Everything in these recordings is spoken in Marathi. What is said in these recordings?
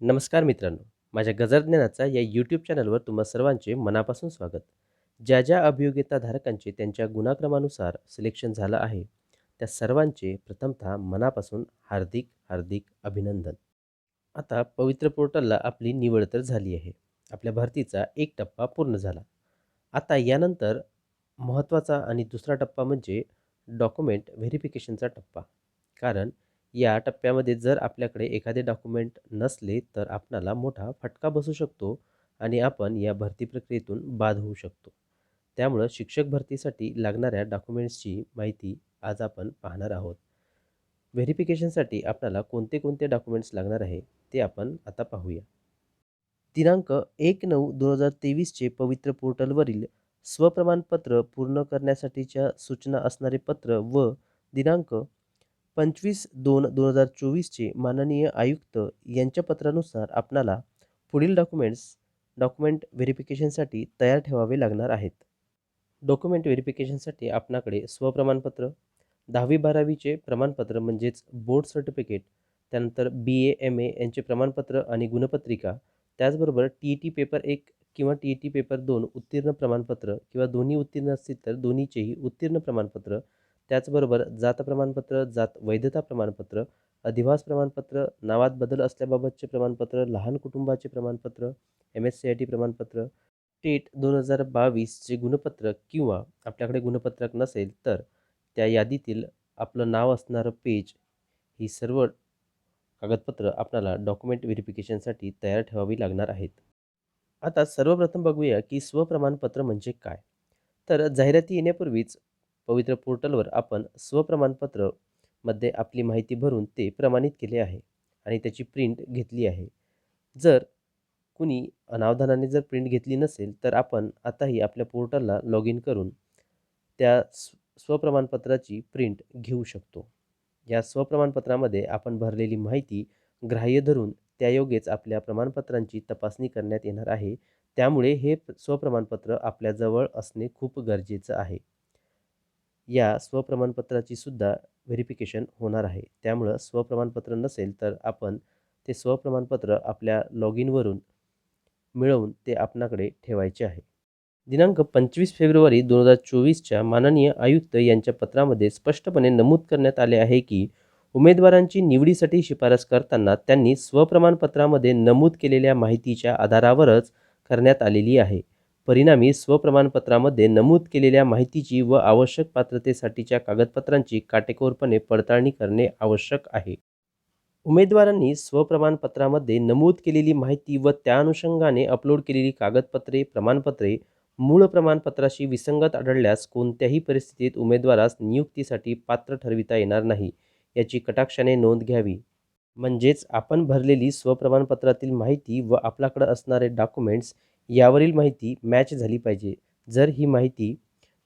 नमस्कार मित्रांनो माझ्या गजरज्ञानाचा या यूट्यूब चॅनलवर तुम्हा सर्वांचे मनापासून स्वागत. ज्या ज्या अभियोग्यताधारकांचे त्यांच्या गुणाक्रमानुसार सिलेक्शन झालं आहे त्या सर्वांचे प्रथमतः मनापासून हार्दिक हार्दिक अभिनंदन. आता पवित्र पोर्टलला आपली निवड तर झाली आहे. आपल्या भरतीचा एक टप्पा पूर्ण झाला. आता यानंतर महत्त्वाचा आणि दुसरा टप्पा म्हणजे डॉक्युमेंट व्हेरिफिकेशनचा टप्पा. कारण या टप्प्यामध्ये जर आपल्याकडे एखादे डॉक्युमेंट नसले तर आपणाला मोठा फटका बसू शकतो आणि आपण या भरती प्रक्रियेतून बाद होऊ शकतो. त्यामुळं शिक्षक भरतीसाठी लागणाऱ्या डॉक्युमेंट्सची माहिती आज आपण पाहणार आहोत. व्हेरिफिकेशनसाठी आपल्याला कोणते कोणते डॉक्युमेंट्स लागणार आहे ते आपण आता पाहूया. दिनांक एक नऊ दोन हजार तेवीसचे पवित्र पोर्टलवरील स्वप्रमाणपत्र पूर्ण करण्यासाठीच्या सूचना असणारे पत्र व दिनांक पंचवीस दोन दोन हजार चोवीसचे माननीय आयुक्त यांच्या पत्रानुसार आपणाला पुढील डॉक्युमेंट्स डॉक्युमेंट व्हेरिफिकेशनसाठी तयार ठेवावे लागणार आहेत. डॉक्युमेंट व्हेरिफिकेशनसाठी आपणाकडे स्वप्रमाणपत्र दहावी बारावीचे प्रमाणपत्र म्हणजेच बोर्ड सर्टिफिकेट त्यानंतर बी ए एम ए यांचे प्रमाणपत्र आणि गुणपत्रिका त्याचबरोबर टी ई टी पेपर एक किंवा टी ई टी पेपर दोन उत्तीर्ण प्रमाणपत्र किंवा दोन्ही उत्तीर्ण असतील तर दोन्हीचेही उत्तीर्ण प्रमाणपत्र त्याचबरोबर जात प्रमाणपत्र जात वैधता प्रमाणपत्र अधिवास प्रमाणपत्र नावात बदल असल्याबाबतचे प्रमाणपत्र लहान कुटुंबाचे प्रमाणपत्र M S C I T प्रमाणपत्र टेट दोन हजार बावीसचे गुणपत्रक किंवा आपल्याकडे गुणपत्रक नसेल तर त्या यादीतील आपलं नाव असणारं पेज ही सर्व कागदपत्र आपल्याला डॉक्युमेंट व्हेरिफिकेशनसाठी तयार ठेवावी लागणार आहेत. आता सर्वप्रथम बघूया की स्वप्रमाणपत्र म्हणजे काय? तर जाहिराती येण्यापूर्वीच पवित्र पोर्टलवर आपण स्वप्रमाणपत्रमध्ये आपली माहिती भरून ते प्रमाणित केले आहे आणि त्याची प्रिंट घेतली आहे. जर कुणी अनावधानाने जर प्रिंट घेतली नसेल तर आपण आताही आपल्या पोर्टलला लॉग इन करून त्या स्व स्वप्रमाणपत्राची प्रिंट घेऊ शकतो. या स्वप्रमाणपत्रामध्ये आपण भरलेली माहिती ग्राह्य धरून त्यायोगेच आपल्या प्रमाणपत्रांची तपासणी करण्यात येणार आहे. त्यामुळे हे स्वप्रमाणपत्र आपल्याजवळ असणे खूप गरजेचं आहे. या स्वप्रमाणपत्राची सुद्धा व्हेरिफिकेशन होणार आहे. त्यामुळं स्वप्रमाणपत्र नसेल तर आपण ते स्वप्रमाणपत्र आपल्या लॉग इनवरून मिळवून ते आपणाकडे ठेवायचे आहे. दिनांक पंचवीस फेब्रुवारी दोन हजार चोवीसच्या माननीय आयुक्त यांच्या पत्रामध्ये स्पष्टपणे नमूद करण्यात आले आहे की उमेदवारांची निवडीसाठी शिफारस करताना त्यांनी स्वप्रमाणपत्रामध्ये नमूद केलेल्या माहितीच्या आधारावरच करण्यात आलेली आहे. परिणामी स्वप्रमाणपत्रामध्ये नमूद केलेल्या माहितीची व आवश्यक पात्रतेसाठीच्या कागदपत्रांची काटेकोरपणे पडताळणी करणे आवश्यक आहे. उमेदवारांनी स्वप्रमाणपत्रामध्ये नमूद केलेली माहिती व त्या अनुषंगाने अपलोड केलेली कागदपत्रे प्रमाणपत्रे मूळ प्रमाणपत्राशी विसंगत आढळल्यास कोणत्याही परिस्थितीत उमेदवारास नियुक्तीसाठी पात्र ठरविता येणार नाही याची कटाक्षाने नोंद घ्यावी. म्हणजेच आपण भरलेली स्वप्रमाणपत्रातील माहिती व आपल्याकडं असणारे डॉक्युमेंट्स यावरील माहिती मॅच झाली पाहिजे. जर ही माहिती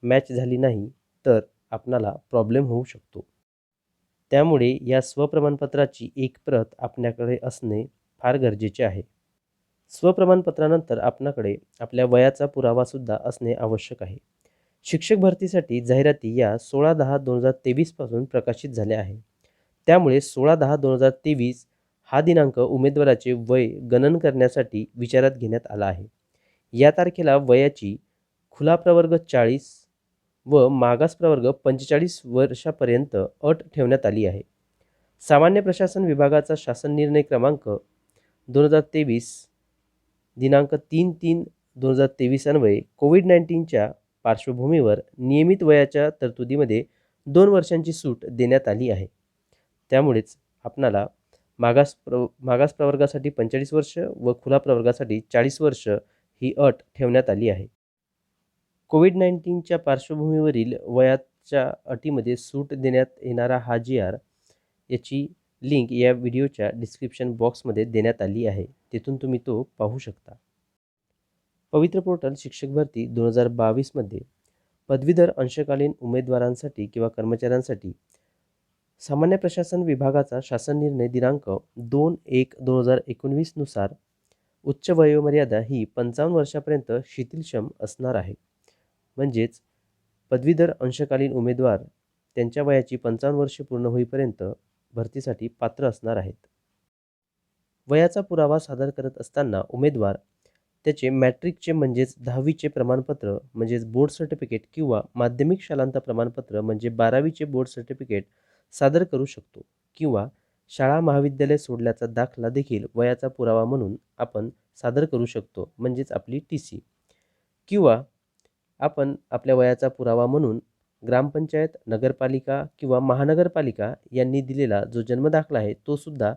मॅच झाली नाही तर आपणाला प्रॉब्लेम होऊ शकतो. त्यामुळे या स्वप्रमाणपत्राची एक प्रत आपल्याकडे असणे फार गरजेचे आहे. स्वप्रमाणपत्रानंतर आपणाकडे आपल्या वयाचा पुरावासुद्धा असणे आवश्यक आहे. शिक्षक भरतीसाठी जाहिराती या सोळा दहा दोन हजार तेवीसपासून प्रकाशित झाल्या आहे त्यामुळे सोळा दहा दोन हजार तेवीस हा दिनांक उमेदवाराचे वय गणन करण्यासाठी विचारात घेण्यात आला आहे. या तारखेला वयाची खुला प्रवर्ग चाळीस व मागास प्रवर्ग पंचेचाळीस वर्षापर्यंत अट ठेवण्यात आली आहे. सामान्य प्रशासन विभागाचा शासन निर्णय क्रमांक दोन हजार तेवीस दिनांक तीन तीन दोन हजार तेवीस अन्वये कोविड नाईन्टीनच्या पार्श्वभूमीवर नियमित वयाच्या तरतुदीमध्ये दोन वर्षांची सूट देण्यात आली आहे. त्यामुळेच आपणाला मागास प्र मागास प्रवर्गासाठी पंचेचाळीस वर्ष व खुला प्रवर्गासाठी चाळीस वर्ष ही अट ठेवण्यात आली आहे. कोविड नाईन्टीनच्या पार्श्वभूमीवरील वयाच्या अटीमध्ये सूट देण्यात येणारा हा जी आर याची लिंक या व्हिडिओच्या डिस्क्रिप्शन बॉक्समध्ये देण्यात आली आहे. तिथून तुम्ही तो पाहू शकता. पवित्र पोर्टल शिक्षक भरती दोन हजार बावीसमध्ये पदवीधर अंशकालीन उमेदवारांसाठी किंवा कर्मचाऱ्यांसाठी सामान्य प्रशासन विभागाचा शासन निर्णय दिनांक दोन एक दोन हजार एकोणवीसनुसार उच्च वयोमर्यादा ही पंचावन्न वर्षापर्यंत शिथिलक्षम असणार आहे. म्हणजेच पदवीधर अंशकालीन उमेदवार त्यांच्या वयाची पंचावन्न वर्षे पूर्ण होईपर्यंत भरतीसाठी पात्र असणार आहेत. वयाचा पुरावा सादर करत असताना उमेदवार त्याचे मॅट्रिकचे म्हणजेच दहावीचे प्रमाणपत्र म्हणजेच बोर्ड सर्टिफिकेट किंवा माध्यमिक शालांत प्रमाणपत्र म्हणजे बारावीचे बोर्ड सर्टिफिकेट सादर करू शकतो किंवा शाळा महाविद्यालय सोडल्याचा दाखला देखील वयाचा पुरावा म्हणून आपण सादर करू शकतो म्हणजेच आपली टी सी किंवा आपण आपल्या वयाचा पुरावा म्हणून ग्रामपंचायत नगरपालिका किंवा महानगरपालिका यांनी दिलेला जो जन्मदाखला आहे तो सुद्धा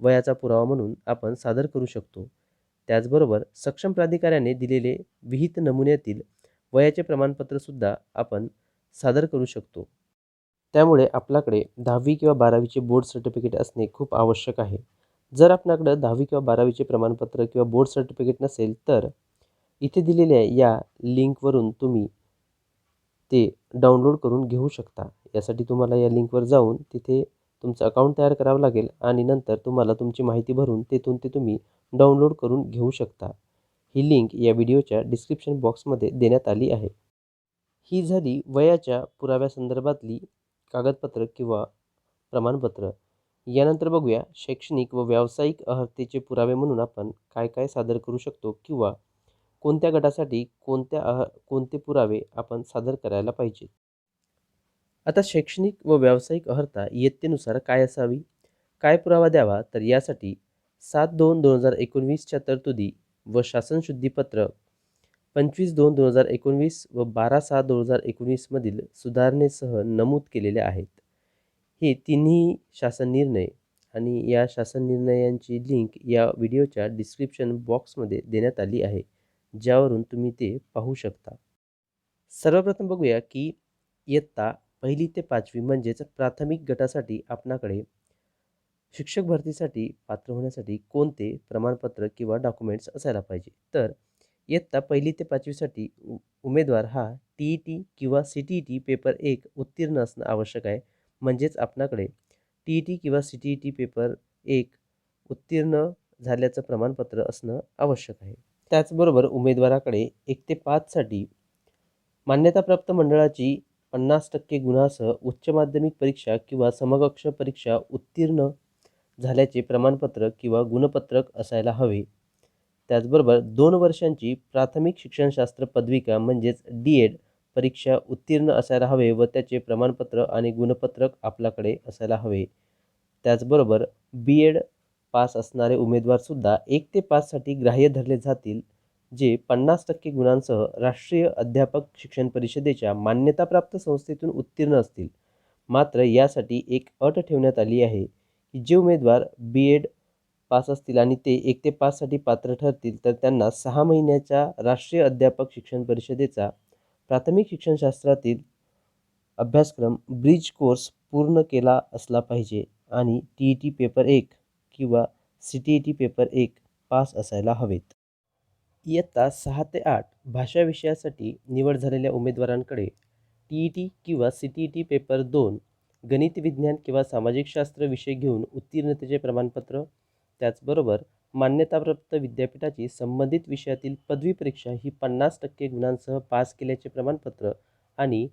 वयाचा पुरावा म्हणून आपण सादर करू शकतो. त्याचबरोबर सक्षम प्राधिकाऱ्याने दिलेले विहित नमुन्यातील वयाचे प्रमाणपत्रसुद्धा आपण सादर करू शकतो. त्यामुळे आपल्याकडे दहावी किंवा बारावीचे बोर्ड सर्टिफिकेट असणे खूप आवश्यक आहे. जर आपल्याकडं दहावी किंवा बारावीचे प्रमाणपत्र किंवा बोर्ड सर्टिफिकेट नसेल तर इथे दिलेल्या या लिंकवरून तुम्ही ते डाउनलोड करून घेऊ शकता. यासाठी तुम्हाला या लिंकवर जाऊन तिथे तुमचं अकाउंट तयार करावं लागेल आणि नंतर तुम्हाला तुमची माहिती भरून तेथून ते तुम्ही डाउनलोड करून घेऊ शकता. ही लिंक या व्हिडिओच्या डिस्क्रिप्शन बॉक्समध्ये देण्यात आली आहे. ही झाली वयाच्या पुराव्यासंदर्भातली कागदपत्र किंवा प्रमाणपत्र. यानंतर बघूया शैक्षणिक व व्यावसायिक अर्हतेचे पुरावे म्हणून आपण काय काय सादर करू शकतो किंवा कोणत्या गटासाठी कोणत्या अह कोणते पुरावे आपण सादर करायला पाहिजेत. आता शैक्षणिक व व्यावसायिक अर्हता इयत्तेनुसार काय असावी? काय पुरावा द्यावा? तर यासाठी सात दोन दोन हजार एकोणवीसच्या तरतुदी व शासन शुद्धीपत्र पंचवीस दोन दोन हजार एकोणवीस व बारा सहा दोन हजार एकोणवीसमधील सुधारणेसह नमूद केलेले आहेत. हे तिन्ही शासन निर्णय आणि या शासन निर्णयांची लिंक या व्हिडिओच्या डिस्क्रिप्शन बॉक्समध्ये देण्यात आली आहे ज्यावरून तुम्ही ते पाहू शकता. सर्वप्रथम बघूया की इयत्ता पहिली ते पाचवी म्हणजेच प्राथमिक गटासाठी आपणाकडे शिक्षक भरतीसाठी पात्र होण्यासाठी कोणते प्रमाणपत्र किंवा डॉक्युमेंट्स असायला पाहिजे? तर इयत्ता पहिली ते पाचवीसाठी उ उमेदवार हा टी ई टी किंवा C T E T paper एक उत्तीर्ण असणं आवश्यक आहे. म्हणजेच आपणाकडे टी ई टी किंवा C T E T paper एक उत्तीर्ण झाल्याचं प्रमाणपत्र असणं आवश्यक आहे. त्याचबरोबर उमेदवाराकडे एक ते पाचसाठी मान्यताप्राप्त मंडळाची पन्नास टक्के गुणासह उच्च माध्यमिक परीक्षा किंवा समकक्ष परीक्षा उत्तीर्ण झाल्याचे प्रमाणपत्र किंवा गुणपत्रक असायला हवे. त्याचबरोबर दोन वर्षांची प्राथमिक शिक्षणशास्त्र पदविका म्हणजेच डी एड परीक्षा उत्तीर्ण असायला हवे व त्याचे प्रमाणपत्र आणि गुणपत्रक आपल्याकडे असायला हवे. त्याचबरोबर बी एड पास असणारे उमेदवारसुद्धा एक ते पाचसाठी ग्राह्य धरले जातील जे पन्नास टक्के गुणांसह राष्ट्रीय अध्यापक शिक्षण परिषदेच्या मान्यताप्राप्त संस्थेतून उत्तीर्ण असतील. मात्र यासाठी एक अट ठेवण्यात आली आहे की जे उमेदवार बी एड पास असतील आणि ते एक ते पाचसाठी पात्र ठरतील तर त्यांना सहा महिन्याच्या राष्ट्रीय अध्यापक शिक्षण परिषदेचा प्राथमिक शिक्षणशास्त्रातील अभ्यासक्रम ब्रिज कोर्स पूर्ण केला असला पाहिजे आणि टी ई टी पेपर एक किंवा C T E T paper एक पास असायला हवेत. इयत्ता सहा ते आठ भाषा विषयासाठी निवड झालेल्या उमेदवारांकडे टी ई टी किंवा C T E T paper दोन गणित विज्ञान किंवा सामाजिक शास्त्र विषय घेऊन उत्तीर्णतेचे प्रमाणपत्र त्याचबरोबर मान्यताप्राप्त विद्यापीठाची संबंधित विषयातील पदवी परीक्षा ही पन्नास टक्के गुणांसह पास केल्याचे प्रमाणपत्र आणि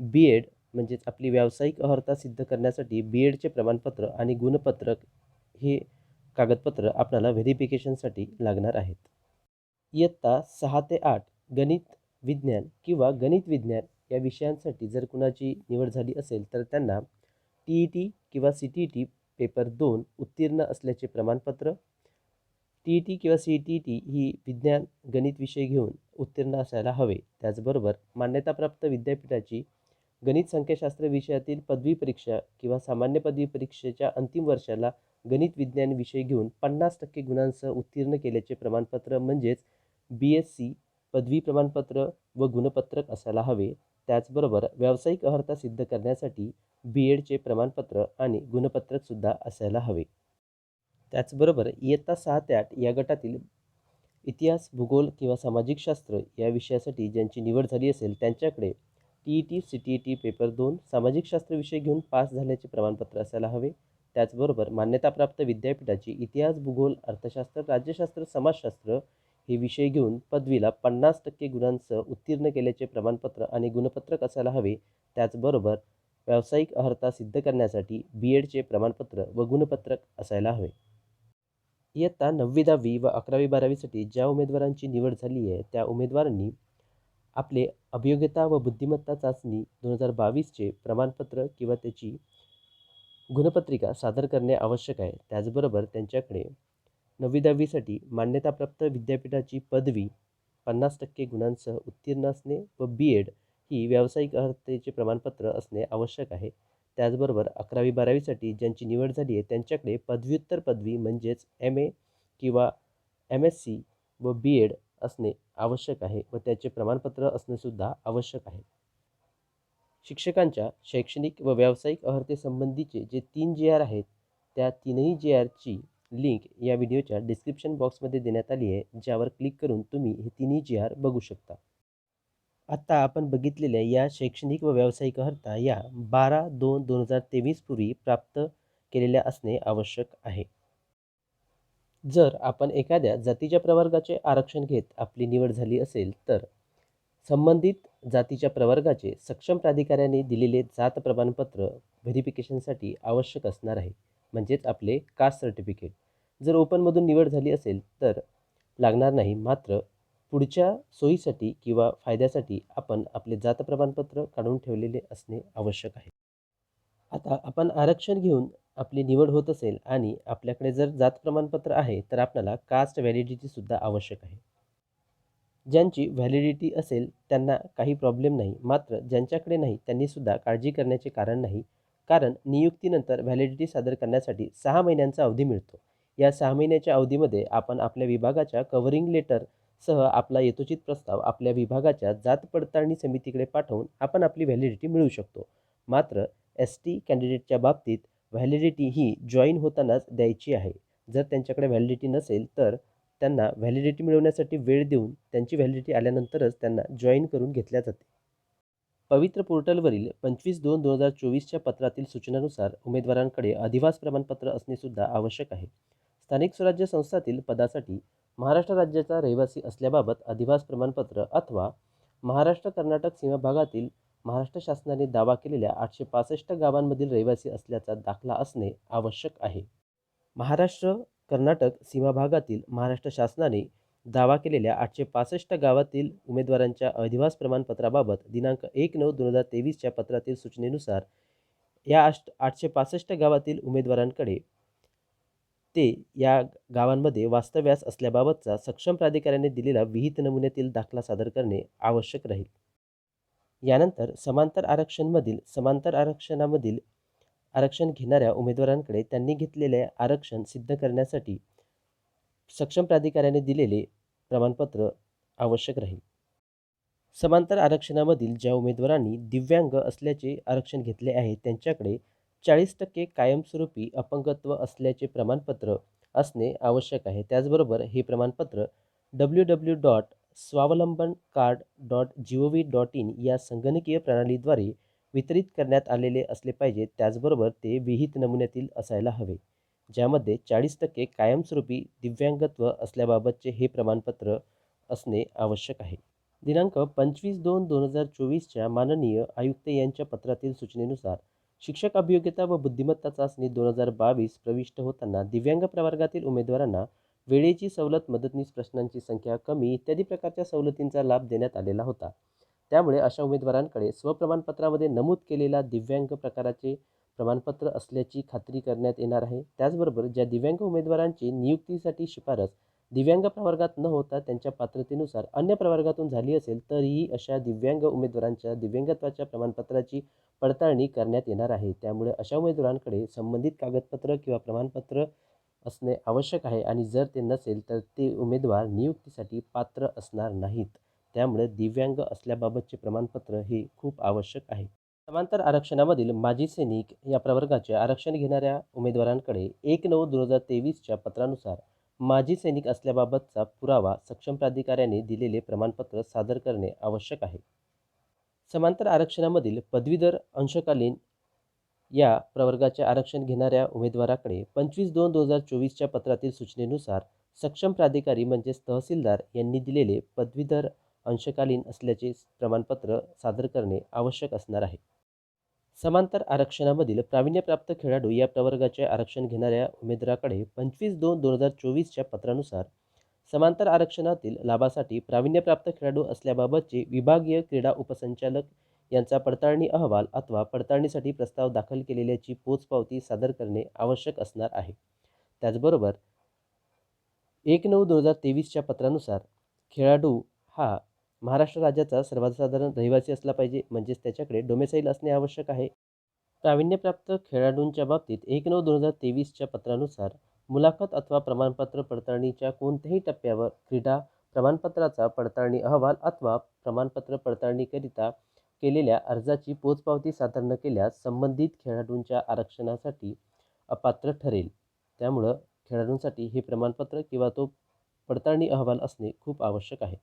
बी एड म्हणजेच आपली व्यावसायिक अर्हता सिद्ध करण्यासाठी बी एडचे प्रमाणपत्र आणि गुणपत्रक हे कागदपत्र आपल्याला व्हेरिफिकेशनसाठी लागणार आहेत. इयत्ता सहा ते आठ गणित विज्ञान किंवा गणित विज्ञान या विषयांसाठी जर कुणाची निवड झाली असेल तर त्यांना टी ई टी किंवा C T E T paper दोन उत्तीर्ण असल्याचे प्रमाणपत्र टी ई टी किंवा सी टी ई टी ही विज्ञान गणित विषय घेऊन उत्तीर्ण असायला हवे. त्याचबरोबर मान्यताप्राप्त विद्यापीठाची गणित संख्याशास्त्र विषयातील पदवी परीक्षा किंवा सामान्य पदवी परीक्षेच्या अंतिम वर्षाला गणित विज्ञान विषय घेऊन पन्नास टक्के गुणांसह उत्तीर्ण केल्याचे प्रमाणपत्र म्हणजेच बी एस सी पदवी प्रमाणपत्र व गुणपत्रक असायला हवे. त्याचबरोबर व्यावसायिक अर्हता सिद्ध करण्यासाठी बी एडचे प्रमाणपत्र आणि गुणपत्रकसुद्धा असायला हवे. त्याचबरोबर इयत्ता सहा ते आठ या गटातील इतिहास भूगोल किंवा सामाजिक शास्त्र या विषयासाठी ज्यांची निवड झाली असेल त्यांच्याकडे T E T C T E T paper दोन सामाजिक शास्त्र विषय घेऊन पास झाल्याचे प्रमाणपत्र असायला हवे. त्याचबरोबर मान्यताप्राप्त विद्यापीठाची इतिहास भूगोल अर्थशास्त्र राज्यशास्त्र समाजशास्त्र हे विषय घेऊन पदवीला पन्नास टक्के गुणांसह उत्तीर्ण केल्याचे प्रमाणपत्र आणि गुणपत्रक असायला हवे. त्याचबरोबर व्यावसायिक अर्हता सिद्ध करण्यासाठी बी एडचे प्रमाणपत्र व गुणपत्रक असायला हवे. इयत्ता नववी दहावी व अकरावी बारावीसाठी ज्या उमेदवारांची निवड झाली आहे त्या उमेदवारांनी आपले अभियोग्यता व बुद्धिमत्ता चाचणी दोन हजार बावीसचे प्रमाणपत्र किंवा त्याची गुणपत्रिका सादर करणे आवश्यक आहे. त्याचबरोबर त्यांच्याकडे नववी दहावीसाठी मान्यताप्राप्त विद्यापीठाची पदवी पन्नास टक्के गुणांसह उत्तीर्ण असणे व बी एड ही व्यावसायिक अर्हतेचे प्रमाणपत्र असणे आवश्यक आहे. त्याचबरोबर अकरावी बारावीसाठी ज्यांची निवड झाली आहे त्यांच्याकडे पदव्युत्तर पदवी म्हणजेच एम ए किंवा एम एस सी व बी एड असणे आवश्यक आहे व त्याचे प्रमाणपत्र असणेसुद्धा आवश्यक आहे. शिक्षकांच्या शैक्षणिक व व्यावसायिक अर्हतेसंबंधीचे जे तीन जे आर आहेत त्या तीनही जे आरची लिंक या व्हिडिओच्या डिस्क्रिप्शन बॉक्समध्ये देण्यात आली आहे ज्यावर क्लिक करून तुम्ही हे तिन्ही जी आर बघू शकता. आत्ता आपण बघितलेल्या या शैक्षणिक व व्यावसायिक अर्हता या बारा दोन दोन हजार तेवीस पूर्वी प्राप्त केलेल्या असणे आवश्यक आहे. जर आपण एखाद्या जातीच्या प्रवर्गाचे आरक्षण घेत आपली निवड झाली असेल तर संबंधित जातीच्या प्रवर्गाचे सक्षम प्राधिकाऱ्याने दिलेले जात प्रमाणपत्र व्हेरिफिकेशनसाठी आवश्यक असणार आहे म्हणजेच आपले कास्ट सर्टिफिकेट. जर ओपनमधून निवड झाली असेल तर लागणार नाही मात्र पुढच्या सोयीसाठी किंवा फायद्यासाठी आपण आपले जात प्रमाणपत्र काढून ठेवलेले असणे आवश्यक आहे. आता आपण आरक्षण घेऊन आपली निवड होत असेल आणि आपल्याकडे जर जात प्रमाणपत्र आहे तर आपल्याला कास्ट व्हॅलिडिटीसुद्धा आवश्यक आहे. ज्यांची व्हॅलिडिटी असेल त्यांना काही प्रॉब्लेम नाही मात्र ज्यांच्याकडे नाही त्यांनीसुद्धा काळजी करण्याचे कारण नाही. कारण नियुक्तीनंतर व्हॅलिडिटी सादर करण्यासाठी सहा महिन्यांचा अवधी मिळतो. या सहा महिन्याच्या अवधीमध्ये आपण आपल्या विभागाच्या कव्हरिंग सह आपला यथोचित प्रस्ताव आपल्या विभागाच्या जात पडताळणी समितीकडे पाठवून आपण आपली व्हॅलिडिटी मिळवू शकतो. मात्र एस टी कॅन्डिडेटच्या बाबतीत व्हॅलिडिटी ही जॉईन होतानाच द्यायची आहे. जर त्यांच्याकडे व्हॅलिडिटी नसेल तर त्यांना व्हॅलिडिटी मिळवण्यासाठी वेळ देऊन त्यांची व्हॅलिडिटी आल्यानंतरच त्यांना जॉईन करून घेतल्या जाते. पवित्र पोर्टलवरील पंचवीस दोन दोन हजार चोवीसच्या पत्रातील सूचनानुसार उमेदवारांकडे अधिवास प्रमाणपत्र असणेसुद्धा आवश्यक आहे. स्थानिक स्वराज्य संस्थातील पदासाठी महाराष्ट्र राज्याचा रहिवासी असल्याबाबत अधिवास प्रमाणपत्र अथवा महाराष्ट्र कर्नाटक सीमा भागातील महाराष्ट्र शासनाने दावा केलेल्या आठशे पासष्ट गावांमधील रहिवासी असल्याचा दाखला असणे आवश्यक आहे. महाराष्ट्र कर्नाटक सीमा भागातील महाराष्ट्र शासनाने दावा केलेल्या आठशे पासष्ट गावातील उमेदवारांच्या अधिवास प्रमाणपत्राबाबत दिनांक एक नऊ दोन हजार तेवीसच्या पत्रातील सूचनेनुसार या आठ आठशे पासष्ट गावातील उमेदवारांकडे ते या गावांमध्ये वास्तव्यास असल्याबाबतचा सक्षम प्राधिकाऱ्याने दिलेला विहित नमुन्यातील दाखला सादर करणे आवश्यक राहील. यानंतर समांतर आरक्षणमधील समांतर आरक्षणामधील आरक्षण घेणाऱ्या उमेदवारांकडे त्यांनी घेतलेले आरक्षण सिद्ध करण्यासाठी सक्षम प्राधिकाऱ्याने दिलेले प्रमाणपत्र आवश्यक राहील. समांतर आरक्षणामधील ज्या उमेदवारांनी दिव्यांग असल्याचे आरक्षण घेतले आहे त्यांच्याकडे चाळीस टक्के कायमस्वरूपी अपंगत्व असल्याचे प्रमाणपत्र असणे आवश्यक आहे. त्याचबरोबर हे प्रमाणपत्र W W dot Swavalamban card dot G O V dot in या संगणकीय प्रणालीद्वारे वितरित करण्यात आलेले असले पाहिजे. त्याचबरोबर ते विहित नमुन्यातील असायला हवे ज्यामध्ये चाळीस टक्के कायमस्वरूपी दिव्यांगत्व असल्याबाबतचे हे प्रमाणपत्र असणे आवश्यक आहे. दिनांक पंचवीस दोन दोन हजार चोवीसच्या माननीय आयुक्त यांच्या पत्रातील सूचनेनुसार शिक्षक अभियोग्यता व बुद्धिमत्ता चाचणी दोन हजार बावीस प्रविष्ट होताना दिव्यांग प्रवर्गातील उमेदवारांना वेळेची सवलत मदतनीस प्रश्नांची संख्या कमी इत्यादी प्रकारच्या सवलतींचा लाभ देण्यात आलेला होता. त्यामुळे अशा उमेदवारांकडे स्वप्रमाणपत्रामध्ये नमूद केलेला दिव्यांग प्रकाराचे प्रमाणपत्र असल्याची खात्री करण्यात येणार आहे. त्याचबरोबर ज्या दिव्यांग उमेदवारांची नियुक्तीसाठी शिफारस दिव्यांग प्रवर्गात न होता त्यांच्या पात्रतेनुसार अन्य प्रवर्गातून झाली असेल तरीही अशा दिव्यांग उमेदवारांच्या दिव्यांगत्वाच्या प्रमाणपत्राची पडताळणी करण्यात येणार आहे. त्यामुळे अशा उमेदवारांकडे संबंधित कागदपत्र किंवा प्रमाणपत्र असणे आवश्यक आहे आणि जर ते नसेल तर ते उमेदवार नियुक्तीसाठी पात्र असणार नाहीत. त्यामुळे दिव्यांग असल्याबाबतचे प्रमाणपत्र हे खूप आवश्यक आहे. समांतर आरक्षणामधील माजी सैनिक या प्रवर्गाचे आरक्षण घेणाऱ्या उमेदवारांकडे एक नऊ दोन हजार तेवीसच्या पत्रानुसार माजी सैनिक असल्याबाबतचा पुरावा सक्षम प्राधिकाऱ्याने दिलेले प्रमाणपत्र सादर करणे आवश्यक आहे. समांतर आरक्षणामधील पदवीधर अंशकालीन या प्रवर्गाचे आरक्षण घेणाऱ्या उमेदवाराकडे पंचवीस दोन दोन हजार चोवीसच्या पत्रातील सूचनेनुसार सक्षम प्राधिकारी म्हणजेच तहसीलदार यांनी दिलेले पदवीधर अंशकालीन असल्याचे प्रमाणपत्र सादर करणे आवश्यक असणार आहे. समांतर आरक्षणामधील प्रावीण्यप्राप्त खेळाडू या प्रवर्गाचे आरक्षण घेणाऱ्या उमेदवाराकडे पंचवीस दोन दोन हजार चोवीसच्या पत्रानुसार समांतर आरक्षणातील लाभासाठी प्रावीण्यप्राप्त खेळाडू असल्याबाबतचे विभागीय क्रीडा उपसंचालक यांचा पडताळणी अहवाल अथवा पडताळणीसाठी प्रस्ताव दाखल केलेल्याची पोचपावती सादर करणे आवश्यक असणार आहे. त्याचबरोबर एक नऊ दोन हजार तेवीसच्या पत्रानुसार खेळाडू हा महाराष्ट्र राज्याचा सर्वसाधारण रहिवासी असला पाहिजे म्हणजेच त्याच्याकडे डोमेसाईल असणे आवश्यक आहे. प्रावीण्यप्राप्त खेळाडूंच्या बाबतीत एक नऊ दोन हजार तेवीसच्या पत्रानुसार मुलाखत अथवा प्रमाणपत्र पडताळणीच्या कोणत्याही टप्प्यावर क्रीडा प्रमाणपत्राचा पडताळणी अहवाल अथवा प्रमाणपत्र पडताळणीकरिता केलेल्या अर्जाची पोचपावती सादर न केल्यास संबंधित खेळाडूंच्या आरक्षणासाठी अपात्र ठरेल. त्यामुळं खेळाडूंसाठी हे प्रमाणपत्र किंवा तो पडताळणी अहवाल असणे खूप आवश्यक आहे.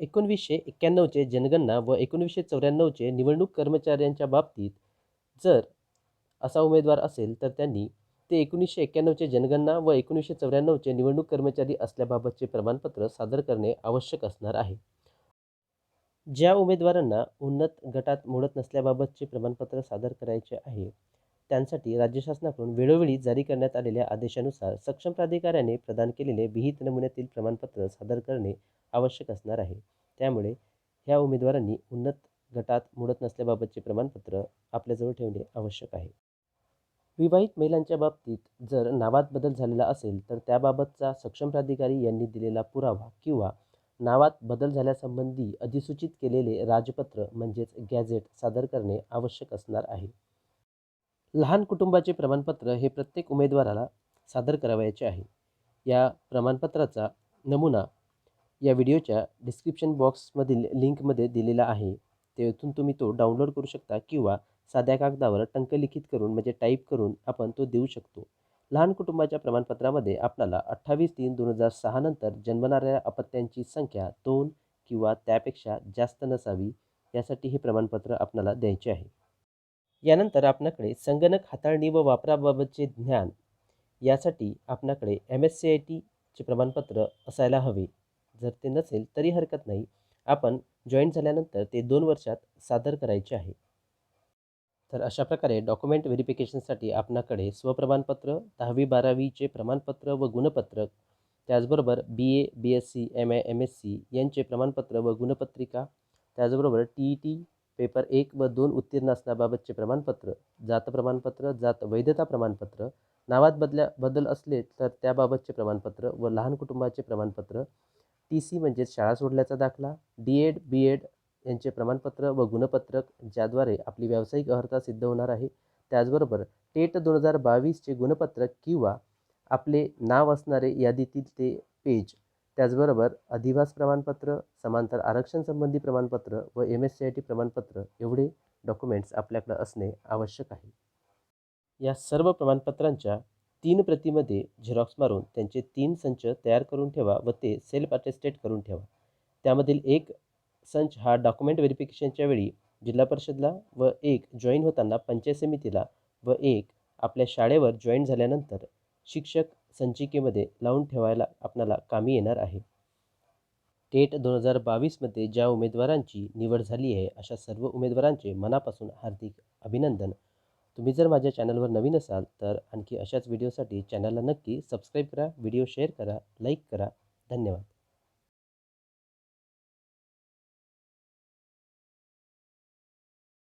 एकोणवीसशे एक्क्याण्णवचे जनगणना व एकोणीसशे चौऱ्याण्णवचे निवडणूक कर्मचाऱ्यांच्या बाबतीत जर असा उमेदवार असेल तर त्यांनी ते एकोणीसशे एक्क्याण्णवचे जनगणना व एकोणीसशे चौऱ्याण्णवचे निवडणूक कर्मचारी असल्याबाबतचे प्रमाणपत्र सादर करणे आवश्यक असणार आहे. ज्या उमेदवारांना उन्नत गटात मोडत नसल्याबाबतचे प्रमाणपत्र सादर करायचे आहे त्यांसाठी राज्य शासनाकडून वेळोवेळी जारी करण्यात आलेल्या आदेशानुसार सक्षम प्राधिकाऱ्याने प्रदान केलेले विहित नमुन्यातील प्रमाणपत्र सादर करणे आवश्यक असणार आहे. त्यामुळे ह्या उमेदवारांनी उन्नत गटात मोडत नसल्याबाबतचे प्रमाणपत्र आपल्याजवळ ठेवणे आवश्यक आहे. विवाहित महिलांच्या बाबतीत जर नावात बदल झालेला असेल तर त्याबाबतचा सक्षम प्राधिकारी यांनी दिलेला पुरावा किंवा नावात बदल झाल्यासंबंधी अधिसूचित केलेले राजपत्र म्हणजेच गॅझेट सादर करणे आवश्यक असणार आहे. लहान कुटुंबाचे प्रमाणपत्र हे प्रत्येक उमेदवाराला सादर करावयाचे आहे. या प्रमाणपत्राचा नमुना या व्हिडिओच्या डिस्क्रिप्शन बॉक्समधील लिंकमध्ये दिलेला आहे. तेथून तुम्ही तो डाउनलोड करू शकता किंवा साध्या कागदावर टंकलिखित करून म्हणजे टाईप करून आपण तो देऊ शकतो. लहान कुटुंबाच्या प्रमाणपत्रामध्ये आपल्याला अठ्ठावीस तीन दोन हजार सहा नंतर जन्मणाऱ्या अपत्यांची संख्या दोन किंवा त्यापेक्षा जास्त नसावी यासाठी हे प्रमाणपत्र आपल्याला द्यायचे आहे. यानंतर आपणाकडे संगणक हाताळणी व वापराबाबतचे ज्ञान यासाठी आपणाकडे एम एस सी आय टीचे प्रमाणपत्र असायला हवे. जर ते नसेल तरी हरकत नाही. आपण जॉईन झाल्यानंतर ते दोन वर्षात सादर करायचे आहे. तर अशा प्रकारे डॉक्युमेंट व्हेरिफिकेशनसाठी आपणाकडे स्वप्रमाणपत्र दहावी बारावीचे प्रमाणपत्र व गुणपत्रक त्याचबरोबर B A B S C M A M S C यांचे प्रमाणपत्र व गुणपत्रिका त्याचबरोबर टी ई टी पेपर एक व दोन उत्तीर्ण असण्याबाबतचे प्रमाणपत्र जात प्रमाणपत्र जात वैधता प्रमाणपत्र नावात बदल्या बदल असले तर त्याबाबतचे प्रमाणपत्र व लहान कुटुंबाचे प्रमाणपत्र टी सी म्हणजेच शाळा सोडल्याचा दाखला डी एड बी एड यांचे प्रमाणपत्र व गुणपत्रक ज्याद्वारे आपली व्यावसायिक अर्हता सिद्ध होणार आहे. त्याचबरोबर टेट दोन हजार बावीसचे गुणपत्रक किंवा आपले नाव असणारे यादीतील ते पेज त्याचबरोबर अधिवास प्रमाणपत्र समांतर आरक्षण संबंधी प्रमाणपत्र व M S C I T प्रमाणपत्र एवढे डॉक्युमेंट्स आपल्याकडं असणे आवश्यक आहे. या सर्व प्रमाणपत्रांच्या तीन प्रतीमध्ये झेरॉक्स मारून त्यांचे तीन संच तयार करून ठेवा व ते सेल्फ अटेस्टेड करून ठेवा. त्यामधील एक संच हा डॉक्युमेंट व्हेरिफिकेशनच्या वेळी जिल्हा परिषदला व एक जॉईन होताना पंचायत समितीला व एक आपल्या शाळेवर जॉईन झाल्यानंतर शिक्षक संचिकेमध्ये लावून ठेवायला आपणाला कामी येणार आहे. टेट दोन हजार बावीसमध्ये ज्या उमेदवारांची निवड झाली आहे अशा सर्व उमेदवारांचे मनापासून हार्दिक अभिनंदन. तुम्ही जर माझ्या चॅनलवर नवीन असाल तर आणखी अशाच व्हिडिओसाठी चॅनलला नक्की सबस्क्राईब करा व्हिडिओ शेअर करा लाईक करा. धन्यवाद.